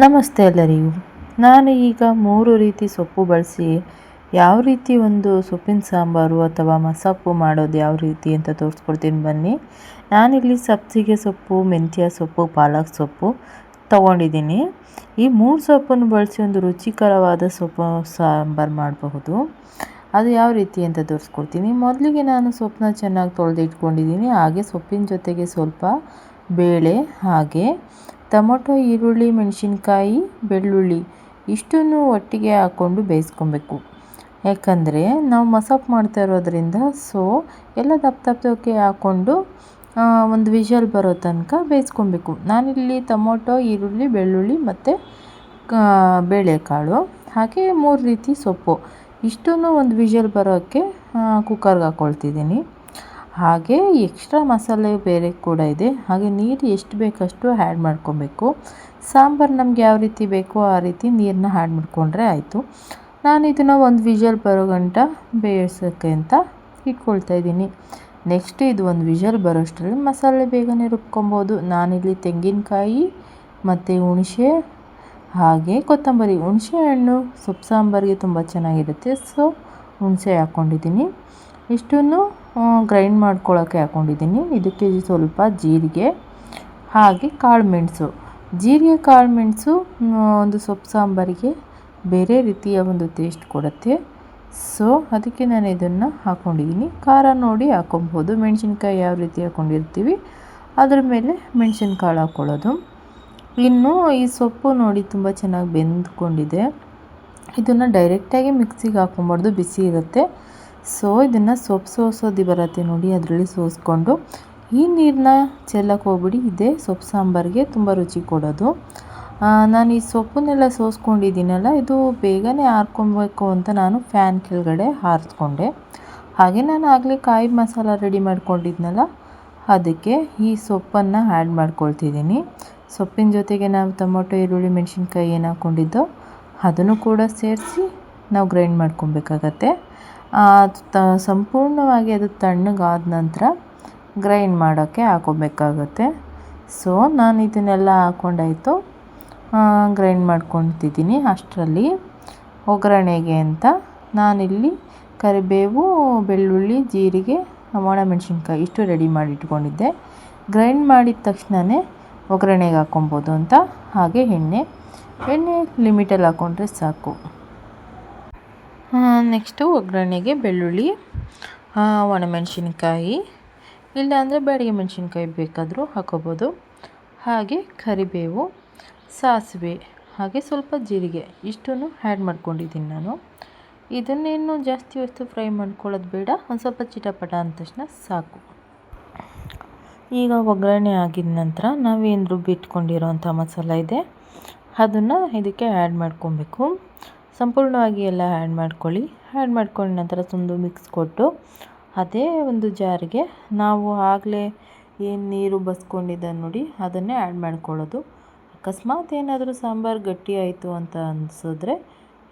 ನಮಸ್ತೆ ಎಲ್ಲರಿಗೂ. ನಾನು ಈಗ ಮೂರು ರೀತಿ ಸೊಪ್ಪು ಬಳಸಿ ಯಾವ ರೀತಿ ಒಂದು ಸೊಪ್ಪಿನ ಸಾಂಬಾರು ಅಥವಾ ಮಸಪ್ಪು ಮಾಡೋದು ಯಾವ ರೀತಿ ಅಂತ ತೋರಿಸ್ಕೊಡ್ತೀನಿ ಬನ್ನಿ. ನಾನಿಲ್ಲಿ ಸಬ್ಸಿಗೆ ಸೊಪ್ಪು, ಮೆಂತ್ಯ ಸೊಪ್ಪು, ಪಾಲಕ್ ಸೊಪ್ಪು ತೊಗೊಂಡಿದ್ದೀನಿ. ಈ ಮೂರು ಸೊಪ್ಪನ್ನು ಬಳಸಿ ಒಂದು ರುಚಿಕರವಾದ ಸೊಪ್ಪು ಸಾಂಬಾರು ಮಾಡಬಹುದು. ಅದು ಯಾವ ರೀತಿ ಅಂತ ತೋರಿಸ್ಕೊಡ್ತೀನಿ. ಮೊದಲಿಗೆ ನಾನು ಸೊಪ್ಪನ್ನ ಚೆನ್ನಾಗಿ ತೊಳೆದಿಟ್ಕೊಂಡಿದ್ದೀನಿ. ಹಾಗೆ ಸೊಪ್ಪಿನ ಜೊತೆಗೆ ಸ್ವಲ್ಪ ಬೇಳೆ, ಹಾಗೆ ಟೊಮೊಟೊ, ಈರುಳ್ಳಿ, ಮೆಣಸಿನ್ಕಾಯಿ, ಬೆಳ್ಳುಳ್ಳಿ ಇಷ್ಟನ್ನು ಒಟ್ಟಿಗೆ ಹಾಕ್ಕೊಂಡು ಬೇಯಿಸ್ಕೊಬೇಕು. ಯಾಕಂದರೆ ನಾವು ಮಸಾಪ್ ಮಾಡ್ತಾ ಇರೋದ್ರಿಂದ ಸೊ ಎಲ್ಲ ದಪ್ಪ ದಪ್ಪಕ್ಕೆ ಹಾಕ್ಕೊಂಡು ಒಂದು ವಿಷಲ್ ಬರೋ ತನಕ ಬೇಯಿಸ್ಕೊಬೇಕು. ನಾನಿಲ್ಲಿ ಟೊಮೊಟೊ, ಈರುಳ್ಳಿ, ಬೆಳ್ಳುಳ್ಳಿ ಮತ್ತು ಬೇಳೆಕಾಳು, ಹಾಗೆ ಮೂರು ರೀತಿ ಸೊಪ್ಪು. ಇಷ್ಟನ್ನು ಒಂದು ವಿಷಲ್ ಬರೋಕ್ಕೆ ಕುಕ್ಕರ್ಗೆ ಹಾಕ್ಕೊಳ್ತಿದ್ದೀನಿ ಹಾಗೆ ಎಕ್ಸ್ಟ್ರಾ ಮಸಾಲೆ ಬೇರೆ ಕೂಡ ಇದೆ. ಹಾಗೆ ನೀರು ಎಷ್ಟು ಬೇಕಷ್ಟು ಆ್ಯಡ್ ಮಾಡ್ಕೊಬೇಕು. ಸಾಂಬಾರು ನಮ್ಗೆ ಯಾವ ರೀತಿ ಬೇಕೋ ಆ ರೀತಿ ನೀರನ್ನ ಆ್ಯಡ್ ಮಾಡಿಕೊಂಡ್ರೆ ಆಯಿತು. ನಾನು ಇದನ್ನು ಒಂದು ವಿಷಲ್ ಬರೋ ಗಂಟ ಬೇಯಿಸೋಕ್ಕೆ ಅಂತ ಇಟ್ಕೊಳ್ತಾ ಇದ್ದೀನಿ. ನೆಕ್ಸ್ಟ್ ಇದು ಒಂದು ವಿಷಲ್ ಬರೋಷ್ಟರಲ್ಲಿ ಮಸಾಲೆ ಬೇಗನೆ ರುಬ್ಕೊಬೋದು. ನಾನಿಲ್ಲಿ ತೆಂಗಿನಕಾಯಿ ಮತ್ತು ಹುಣಸೆ ಹಾಗೆ ಕೊತ್ತಂಬರಿ. ಹುಣಸೆ ಹಣ್ಣು, ಸೊಪ್ಪು ಸಾಂಬಾರಿಗೆ ತುಂಬ ಚೆನ್ನಾಗಿರುತ್ತೆ. ಸೊ ಹುಣಸೆ ಹಾಕ್ಕೊಂಡಿದ್ದೀನಿ. ಇಷ್ಟನ್ನು ಗ್ರೈಂಡ್ ಮಾಡ್ಕೊಳ್ಳೋಕ್ಕೆ ಹಾಕ್ಕೊಂಡಿದ್ದೀನಿ ಇದಕ್ಕೆ ಸ್ವಲ್ಪ ಜೀರಿಗೆ, ಹಾಗೆ ಕಾಳು ಮೆಣಸು. ಜೀರಿಗೆ, ಕಾಳು ಮೆಣಸು ಒಂದು ಸೊಪ್ಪು ಸಾಂಬಾರಿಗೆ ಬೇರೆ ರೀತಿಯ ಒಂದು ಟೇಸ್ಟ್ ಕೊಡುತ್ತೆ. ಸೊ ಅದಕ್ಕೆ ನಾನು ಇದನ್ನು ಹಾಕ್ಕೊಂಡಿದ್ದೀನಿ ಖಾರ ನೋಡಿ ಹಾಕೊಬೋದು ಮೆಣಸಿನ್ಕಾಯಿ ಯಾವ ರೀತಿ ಹಾಕ್ಕೊಂಡಿರ್ತೀವಿ ಅದ್ರ ಮೇಲೆ ಮೆಣಸಿನ್ಕಾಳು ಹಾಕ್ಕೊಳ್ಳೋದು ಇನ್ನು ಈ ಸೊಪ್ಪು ನೋಡಿ ತುಂಬ ಚೆನ್ನಾಗಿ ಬೆಂದ್ಕೊಂಡಿದೆ. ಇದನ್ನು ಡೈರೆಕ್ಟಾಗಿ ಮಿಕ್ಸಿಗೆ ಹಾಕ್ಕೊಬಾರ್ದು ಬಿಸಿ ಇರುತ್ತೆ. ಸೊ, ಇದನ್ನು ಸೊಪ್ಪು ಸೋಸೋದು ಬರುತ್ತೆ ನೋಡಿ, ಅದರಲ್ಲಿ ಸೋಸ್ಕೊಂಡು. ಈ ನೀರನ್ನ ಚೆಲ್ಲಕ್ಕೆ ಹೋಗ್ಬಿಡಿ, ಇದೇ ಸೊಪ್ಪು ಸಾಂಬಾರಿಗೆ ತುಂಬ ರುಚಿ ಕೊಡೋದು. ನಾನು ಈ ಸೊಪ್ಪನ್ನೆಲ್ಲ ಸೋಸ್ಕೊಂಡಿದ್ದೀನಲ್ಲ, ಇದು ಬೇಗನೆ ಹಾರ್ಕೊಬೇಕು ಅಂತ ನಾನು ಫ್ಯಾನ್ ಕೆಳಗಡೆ ಹಾರಿಸ್ಕೊಂಡೆ ಹಾಗೆ ನಾನು ಆಗಲೇ ಕಾಯಿ ಮಸಾಲ ರೆಡಿ ಮಾಡ್ಕೊಂಡಿದ್ನಲ್ಲ, ಅದಕ್ಕೆ ಈ ಸೊಪ್ಪನ್ನು ಆ್ಯಡ್ ಮಾಡ್ಕೊಳ್ತಿದ್ದೀನಿ. ಸೊಪ್ಪಿನ ಜೊತೆಗೆ ನಾವು ಟೊಮೊಟೊ, ಈರುಳ್ಳಿ, ಮೆಣಸಿನ್ಕಾಯಿ ಏನು ಹಾಕ್ಕೊಂಡಿದ್ದೋ ಅದನ್ನು ಕೂಡ ಸೇರಿಸಿ ನಾವು ಗ್ರೈಂಡ್ ಮಾಡ್ಕೊಬೇಕಾಗತ್ತೆ. ತ, ಸಂಪೂರ್ಣವಾಗಿ ಅದು ತಣ್ಣಗಾದ ನಂತರ ಗ್ರೈಂಡ್ ಮಾಡೋಕ್ಕೆ ಹಾಕೋಬೇಕಾಗತ್ತೆ. ಸೊ ನಾನು ಇದನ್ನೆಲ್ಲ ಹಾಕ್ಕೊಂಡಾಯಿತು ಗ್ರೈಂಡ್ ಮಾಡ್ಕೊತಿದ್ದೀನಿ ಅಷ್ಟರಲ್ಲಿ. ಒಗ್ಗರಣೆಗೆ ಅಂತ ನಾನಿಲ್ಲಿ ಕರಿಬೇವು, ಬೆಳ್ಳುಳ್ಳಿ, ಜೀರಿಗೆ ಒಣಮೆಣಸಿನ್ಕಾಯಿ ಇಷ್ಟು ರೆಡಿ ಮಾಡಿ ಇಟ್ಕೊಂಡಿದ್ದೆ ಗ್ರೈಂಡ್ ಮಾಡಿದ ತಕ್ಷಣವೇ ಒಗ್ಗರಣೆಗೆ ಹಾಕ್ಕೊಬೋದು ಅಂತ. ಹಾಗೆ ಎಣ್ಣೆ ಎಣ್ಣೆ ಲಿಮಿಟಲ್ಲಿ ಹಾಕ್ಕೊಂಡ್ರೆ ಸಾಕು. ನೆಕ್ಸ್ಟು ಒಗ್ಗರಣೆಗೆ ಬೆಳ್ಳುಳ್ಳಿ ಒಣಮೆಣಸಿನ್ಕಾಯಿ, ಇಲ್ಲಾಂದರೆ ಬ್ಯಾಡಿಗೆ ಮೆಣಸಿನ್ಕಾಯಿ ಬೇಕಾದರೂ ಹಾಕೋಬೋದು. ಹಾಗೆ ಕರಿಬೇವು, ಸಾಸಿವೆ, ಹಾಗೆ ಸ್ವಲ್ಪ ಜೀರಿಗೆ, ಇಷ್ಟನ್ನು ಆ್ಯಡ್ ಮಾಡ್ಕೊಂಡಿದ್ದೀನಿ ನಾನು. ಇದನ್ನೇನು ಜಾಸ್ತಿ ಹೊತ್ತು ಫ್ರೈ ಮಾಡ್ಕೊಳ್ಳೋದು ಬೇಡ, ಒಂದು ಸ್ವಲ್ಪ ಚಿಟಪಟ ಅಂದ ತಕ್ಷಣ ಸಾಕು. ಈಗ ಒಗ್ಗರಣೆ ಆಗಿದ ನಂತರ ನಾವೇನು ರುಬ್ಬಿಟ್ಕೊಂಡಿರೋಂಥ ಮಸಾಲ ಇದೆ, ಅದನ್ನು ಇದಕ್ಕೆ ಆ್ಯಡ್ ಮಾಡ್ಕೊಬೇಕು. ಸಂಪೂರ್ಣವಾಗಿ ಎಲ್ಲ ಆ್ಯಡ್ ಮಾಡ್ಕೊಳ್ಳಿ. ಆ್ಯಡ್ ಮಾಡ್ಕೊಂಡ ನಂತರ ತುಂದು ಮಿಕ್ಸ್ ಕೊಟ್ಟು ಅದೇ ಒಂದು ಜಾರಿಗೆ ನಾವು ಆಗಲೇ ಏನು ನೀರು ಬಸ್ಕೊಂಡಿದ್ದ ನೋಡಿ, ಅದನ್ನೇ ಆ್ಯಡ್ ಮಾಡ್ಕೊಳ್ಳೋದು. ಅಕಸ್ಮಾತ್ ಏನಾದರೂ ಸಾಂಬಾರು ಗಟ್ಟಿ ಆಯಿತು ಅಂತ ಅನಿಸಿದ್ರೆ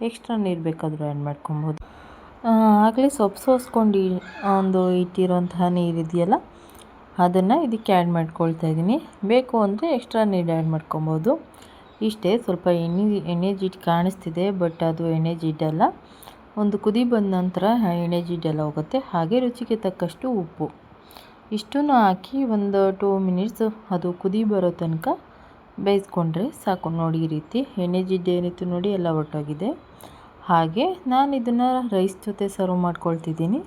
ಎಕ್ಸ್ಟ್ರಾ ನೀರು ಬೇಕಾದರೂ ಆ್ಯಡ್ ಮಾಡ್ಕೊಬೋದು ಆಗಲೇ ಸೊಪ್ಪು ಸೋಸ್ಕೊಂಡು ಒಂದು ಇಟ್ಟಿರೋಂತಹ ನೀರಿದೆಯಲ್ಲ ಅದನ್ನು ಇದಕ್ಕೆ ಆ್ಯಡ್ ಮಾಡ್ಕೊಳ್ತಾ ಇದ್ದೀನಿ. ಬೇಕು ಅಂದರೆ ಎಕ್ಸ್ಟ್ರಾ ನೀರು ಆ್ಯಡ್ ಮಾಡ್ಕೊಬೋದು ಇಷ್ಟೇ, ಸ್ವಲ್ಪ ಎಣ್ಣೆ ಎಣ್ಣೆ ಜಿಡ್ಡು ಕಾಣಿಸ್ತಿದೆ, ಬಟ್ ಅದು ಎಣ್ಣೆ ಜಿಡ್ಡಲ್ಲ ಒಂದು ಕುದಿ ಬಂದ ನಂತರ ಎಣ್ಣೆ ಜಿಡ್ಡೆಲ್ಲ ಹೋಗುತ್ತೆ. ಹಾಗೆ ರುಚಿಗೆ ತಕ್ಕಷ್ಟು ಉಪ್ಪು. ಇಷ್ಟನ್ನು ಹಾಕಿ ಒಂದು ಟೂ ಮಿನಿಟ್ಸ್ ಅದು ಕುದಿ ಬರೋ ತನಕ ಬೇಯಿಸ್ಕೊಂಡ್ರೆ ಸಾಕು. ನೋಡಿ ಈ ರೀತಿ ಎಣ್ಣೆ ಜಿಡ್ಡು ಏನಿತ್ತು ನೋಡಿ ಎಲ್ಲ ಒಟ್ಟೋಗಿದೆ. ಹಾಗೆ ನಾನು ಇದನ್ನು ರೈಸ್ ಜೊತೆ ಸರ್ವ್ ಮಾಡ್ಕೊಳ್ತಿದ್ದೀನಿ.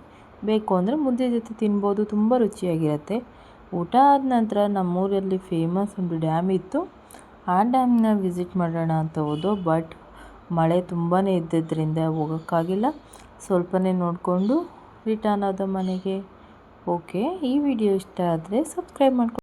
ಬೇಕು ಅಂದರೆ ಮುದ್ದೆ ಜೊತೆ ತಿನ್ಬೋದು, ತುಂಬ ರುಚಿಯಾಗಿರುತ್ತೆ. ಊಟ ಆದ ನಂತರ ನಮ್ಮೂರಲ್ಲಿ ಫೇಮಸ್ ಒಂದು ಡ್ಯಾಮ್ ಇತ್ತು. ಆ ಡ್ಯಾಮ್ನ ವಿಸಿಟ್ ಮಾಡೋಣ ಅಂತ ಹೋದೋ, ಬಟ್ ಮಳೆ ತುಂಬಾ ಇದ್ದಿದ್ದರಿಂದ ಹೋಗೋಕ್ಕಾಗಿಲ್ಲ. ಸ್ವಲ್ಪನೇ ನೋಡಿಕೊಂಡು ರಿಟರ್ನ್ ಆದ ಮನೆಗೆ. ಓಕೆ, ಈ ವಿಡಿಯೋ ಇಷ್ಟ ಆದರೆ ಸಬ್ಸ್ಕ್ರೈಬ್ ಮಾಡ್ಕೊ